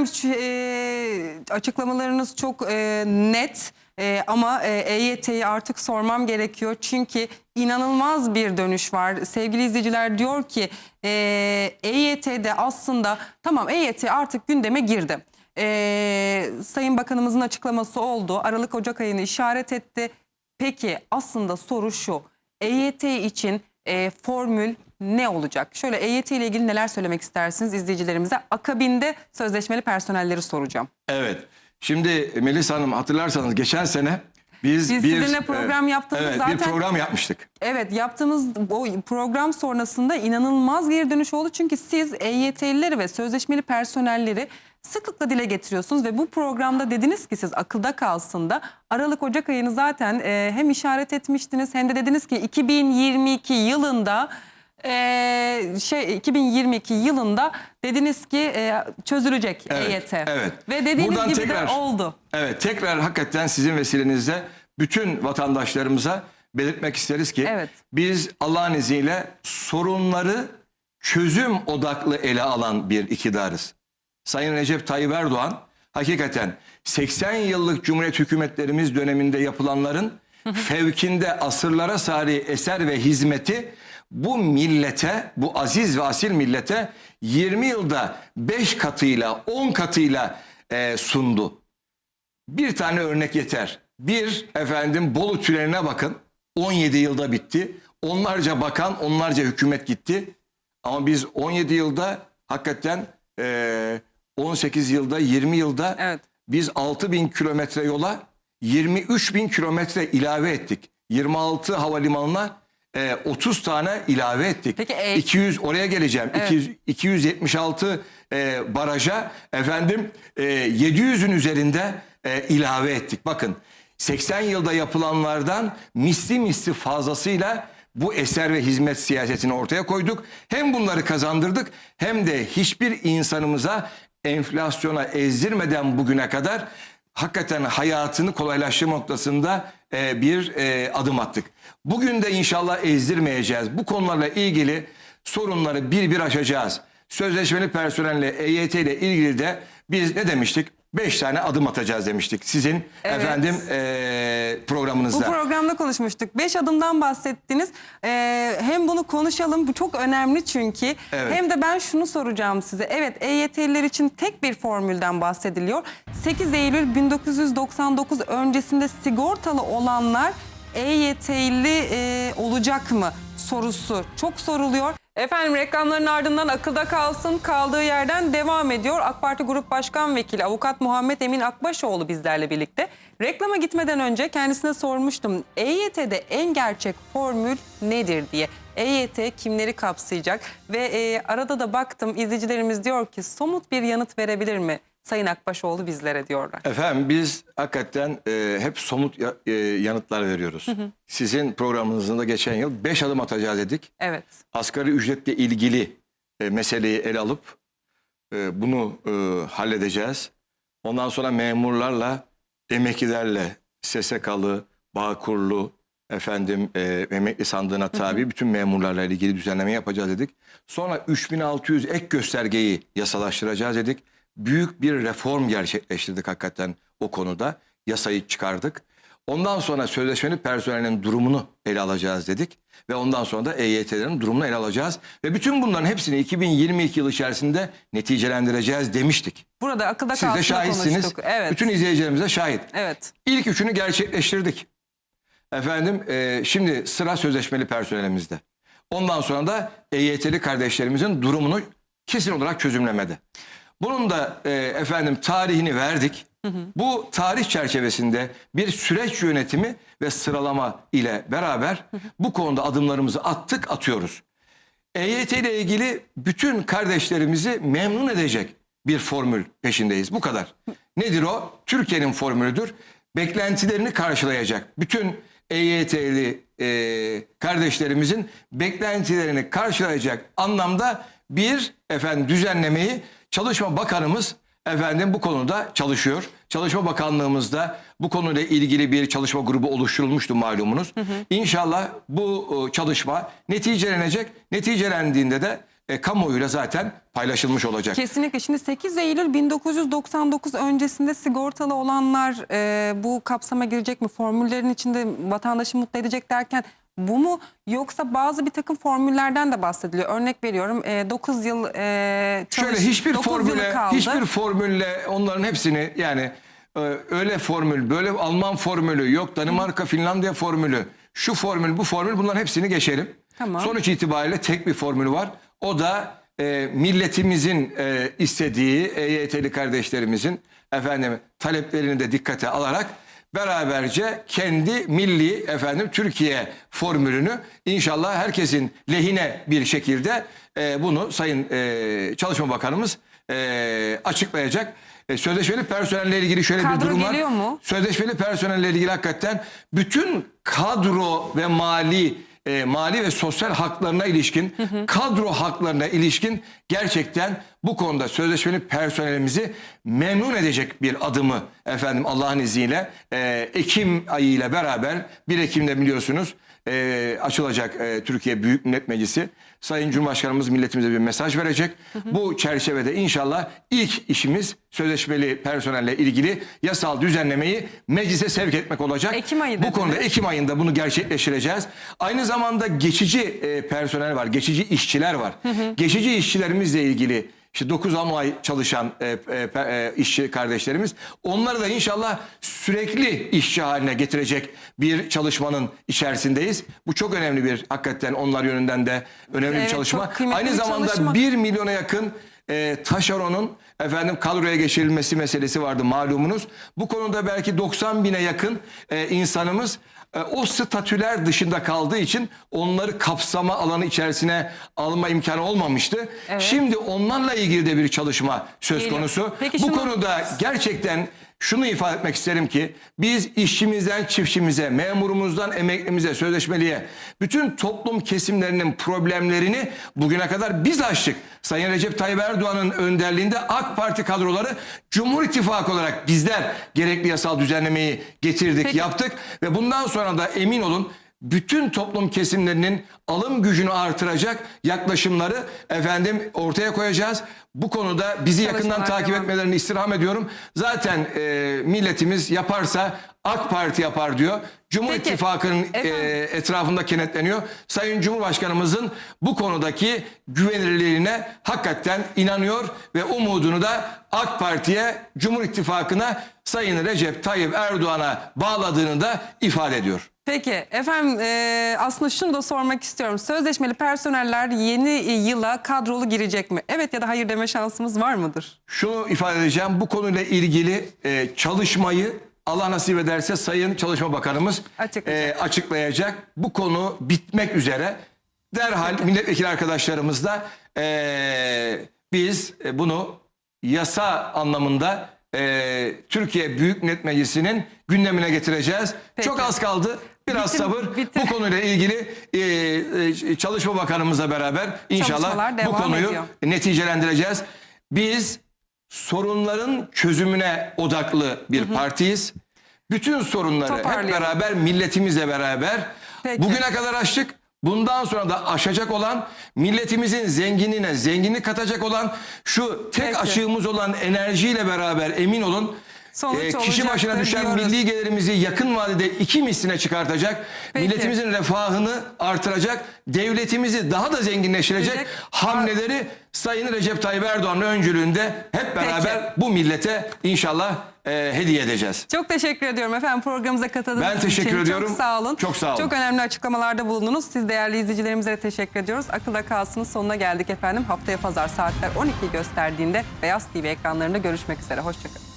Efendim e, açıklamalarınız çok e, net E, ama e, EYT'yi artık sormam gerekiyor. Çünkü inanılmaz bir dönüş var. Sevgili izleyiciler diyor ki e, EYT'de aslında tamam EYT artık gündeme girdi. E, Sayın Bakanımızın açıklaması oldu. Aralık-Ocak ayını işaret etti. Peki aslında soru şu. EYT için e, formül ne olacak? Şöyle EYT ile ilgili neler söylemek istersiniz izleyicilerimize? Akabinde sözleşmeli personelleri soracağım. Evet. Şimdi Melisa Hanım hatırlarsanız geçen sene biz, Biz bir sizinle program yaptığımız evet, zaten- bir program yapmıştık. Evet yaptığımız o program sonrasında inanılmaz geri dönüş oldu. Çünkü siz EYT'lileri ve sözleşmeli personelleri sıklıkla dile getiriyorsunuz ve bu programda dediniz ki siz akılda kalsın da Aralık Ocak ayını zaten e, hem işaret etmiştiniz hem de dediniz ki 2022 yılında e, şey 2022 yılında dediniz ki e, çözülecek Evet, EYT. evet. Ve dediğiniz Buradan gibi tekrar- de oldu. Evet tekrar hakikaten sizin vesilenizle bütün vatandaşlarımıza belirtmek isteriz ki Evet. biz Allah'ın izniyle sorunları çözüm odaklı ele alan bir iktidarız. Sayın Recep Tayyip Erdoğan hakikaten 80 yıllık Cumhuriyet hükümetlerimiz döneminde yapılanların fevkinde asırlara sari eser ve hizmeti bu millete, bu aziz ve asil millete 20 yılda 5 katıyla, 10 katıyla e, sundu. Bir tane örnek yeter. Bir efendim Bolu tüneline bakın. 17 yılda bitti. Onlarca bakan, onlarca hükümet gitti. Ama biz 17 yılda hakikaten eee, 18 yılda, 20 yılda Evet. biz 6 bin kilometre yola 23 bin kilometre ilave ettik. 26 havalimanına eee, 30 tane ilave ettik. Peki, e- 200 oraya geleceğim. Evet. 200 276 e, baraja efendim e, 700'ün üzerinde e, ilave ettik. Bakın 80 yılda yapılanlardan misli misli fazlasıyla bu eser ve hizmet siyasetini ortaya koyduk. Hem bunları kazandırdık hem de hiçbir insanımıza enflasyona ezdirmeden bugüne kadar hakikaten hayatını kolaylaştırma noktasında e, bir e, adım attık. Bugün de inşallah ezdirmeyeceğiz. Bu konularla ilgili sorunları bir bir aşacağız. Sözleşmeli personelle EYT ile ilgili de biz ne demiştik? Beş tane adım atacağız demiştik sizin Evet. efendim e, Bu programınızda. programda konuşmuştuk. Beş adımdan bahsettiniz. Ee, hem bunu konuşalım. Bu çok önemli çünkü. Evet. Hem de ben şunu soracağım size. Evet EYT'liler için tek bir formülden bahsediliyor. 8 Eylül 1999 öncesinde sigortalı olanlar EYT'li e, olacak mı sorusu çok soruluyor. Efendim reklamların ardından akılda kalsın kaldığı yerden devam ediyor. AK Parti Grup Başkan Vekili Avukat Muhammed Emin Akbaşoğlu bizlerle birlikte. Reklama gitmeden önce kendisine sormuştum. EYT'de en gerçek formül nedir diye. EYT kimleri kapsayacak ve e, arada da baktım izleyicilerimiz diyor ki somut bir yanıt verebilir mi Sayın Akbaşoğlu bizlere diyorlar. Efendim biz hakikaten e, hep somut ya- e, yanıtlar veriyoruz. Sizin programınızda da geçen yıl 5 adım atacağız dedik. Evet. asgari ücretle ilgili e, meseleyi ele alıp e, bunu e, halledeceğiz. Ondan sonra memurlarla, emeklilerle, SSK'lı, Bağkurlu, efendim e, emekli sandığına tabi bütün memurlarla ilgili düzenleme yapacağız dedik. Sonra 3600 ek göstergeyi yasalaştıracağız dedik. Büyük bir reform gerçekleştirdik hakikaten o konuda. Yasayı çıkardık. Ondan sonra sözleşmeli personelin durumunu ele alacağız dedik. Ve ondan sonra da EYT'lerin durumunu ele alacağız. Ve bütün bunların hepsini 2022 yıl içerisinde neticelendireceğiz demiştik. Burada akılda Siz de şahitsiniz. konuştuk. Evet. Bütün izleyicilerimiz de şahit. Evet. İlk üçünü gerçekleştirdik. Efendim e, şimdi sıra sözleşmeli personelimizde. Ondan sonra da EYT'li kardeşlerimizin durumunu kesin olarak çözümlemede. Bunun da e, efendim tarihini verdik. Bu tarih çerçevesinde bir süreç yönetimi ve sıralama ile beraber bu konuda adımlarımızı attık, atıyoruz. EYT ile ilgili bütün kardeşlerimizi memnun edecek bir formül peşindeyiz. Bu kadar. Nedir o? Türkiye'nin formülüdür. Beklentilerini karşılayacak. Bütün EYT'li e, kardeşlerimizin beklentilerini karşılayacak anlamda bir efendim düzenlemeyi Çalışma Bakanımız efendim bu konuda çalışıyor. Çalışma Bakanlığımızda bu konuyla ilgili bir çalışma grubu oluşturulmuştu malumunuz. İnşallah bu e, çalışma neticelenecek. Neticelendiğinde de e, kamuoyuyla zaten paylaşılmış olacak. Kesinlikle. Şimdi 8 Eylül 1999 öncesinde sigortalı olanlar e, bu kapsama girecek mi? Formüllerin içinde vatandaşı mutlu edecek derken bu mu? Yoksa bazı bir takım formüllerden de bahsediliyor. Örnek veriyorum 9 yıl e, çalış, Şöyle hiçbir 9 yılı formüle, kaldı. hiçbir formülle onların hepsini yani e, öyle formül, böyle Alman formülü, yok Danimarka, Finlandiya formülü, şu formül, bu formül bunların hepsini geçelim. Tamam. Sonuç itibariyle tek bir formülü var. O da e, milletimizin e, istediği EYT'li kardeşlerimizin efendim taleplerini de dikkate alarak beraberce kendi milli efendim Türkiye formülünü inşallah herkesin lehine bir şekilde e, bunu Sayın e, Çalışma Bakanımız e, açıklayacak. E, sözleşmeli personelle ilgili şöyle bir Kadro durum var. mu? Sözleşmeli personelle ilgili hakikaten bütün kadro ve mali e, mali ve sosyal haklarına ilişkin, kadro haklarına ilişkin gerçekten bu konuda sözleşmeli personelimizi memnun edecek bir adımı efendim Allah'ın izniyle e, Ekim ayıyla beraber 1 Ekim'de biliyorsunuz e, açılacak e, Türkiye Büyük Millet Meclisi. Sayın Cumhurbaşkanımız milletimize bir mesaj verecek. Bu çerçevede inşallah ilk işimiz sözleşmeli personelle ilgili yasal düzenlemeyi meclise sevk etmek olacak. Ekim ayı Bu konuda Ekim ayında bunu gerçekleştireceğiz. Aynı zamanda geçici e, personel var, geçici işçiler var. Geçici işçilerimizle ilgili işte 9-10 ay çalışan e, e, e, işçi kardeşlerimiz onları da inşallah sürekli işçi haline getirecek bir çalışmanın içerisindeyiz. Bu çok önemli bir hakikaten onlar yönünden de önemli Evet, bir çalışma. Aynı bir zamanda çalışma. 1 milyona yakın e, taşeronun efendim kadroya geçirilmesi meselesi vardı malumunuz. Bu konuda belki 90 bine yakın e, insanımız e, o statüler dışında kaldığı için onları kapsama alanı içerisine alma imkanı olmamıştı. Şimdi onlarla ilgili de bir çalışma söz Geliyor. konusu. Peki Bu şunu- konuda gerçekten şunu ifade etmek isterim ki biz işçimizden çiftçimize, memurumuzdan emeklimize, sözleşmeliye bütün toplum kesimlerinin problemlerini bugüne kadar biz açtık. Sayın Recep Tayyip Erdoğan'ın önderliğinde AK Parti kadroları Cumhur İttifakı olarak bizler gerekli yasal düzenlemeyi getirdik, Peki. yaptık ve bundan sonra da emin olun bütün toplum kesimlerinin alım gücünü artıracak yaklaşımları efendim ortaya koyacağız. Bu konuda bizi yakından Çalışmalar takip devam etmelerini istirham ediyorum. Zaten e, milletimiz yaparsa AK Parti yapar diyor. Cumhur Peki, İttifakı'nın e, etrafında kenetleniyor. Sayın Cumhurbaşkanımızın bu konudaki güvenilirliğine hakikaten inanıyor ve umudunu da AK Parti'ye, Cumhur İttifakı'na Sayın Recep Tayyip Erdoğan'a bağladığını da ifade ediyor. Peki efendim e, aslında şunu da sormak istiyorum. Sözleşmeli personeller yeni yıla kadrolu girecek mi? Evet ya da hayır deme şansımız var mıdır? Şunu ifade edeceğim. Bu konuyla ilgili e, çalışmayı Allah nasip ederse Sayın Çalışma Bakanımız Açıklayacak. e, açıklayacak. Bu konu bitmek üzere. Derhal milletvekili arkadaşlarımızla e, biz bunu yasa anlamında e, Türkiye Büyük Millet Meclisi'nin gündemine getireceğiz. Peki. Çok az kaldı. Biraz Bitir- sabır. bitir. Bu konuyla ilgili e, e, Çalışma Bakanımızla beraber inşallah bu konuyu ediyor. neticelendireceğiz. Biz sorunların çözümüne odaklı bir partiyiz. Bütün sorunları hep beraber milletimizle beraber Peki. bugüne kadar aştık. Bundan sonra da aşacak olan milletimizin zenginliğine zenginlik katacak olan şu tek Peki. açığımız olan enerjiyle beraber emin olun Sonuç e, kişi başına düşen diyoruz. milli gelirimizi yakın vadede iki misline çıkartacak. Peki. Milletimizin refahını artıracak. Devletimizi daha da zenginleştirecek Diyecek. hamleleri Sayın Recep Tayyip Erdoğan'ın öncülüğünde hep beraber bu millete inşallah e, hediye edeceğiz. Çok teşekkür ediyorum efendim programımıza katıldığınız Ben için. teşekkür ediyorum. Çok sağ olun. Çok sağ olun. Çok önemli açıklamalarda bulundunuz. Siz değerli izleyicilerimize de teşekkür ediyoruz. Akılda kalsın sonuna geldik efendim. Haftaya pazar saatler 12'yi gösterdiğinde Beyaz TV ekranlarında görüşmek üzere. Hoşçakalın.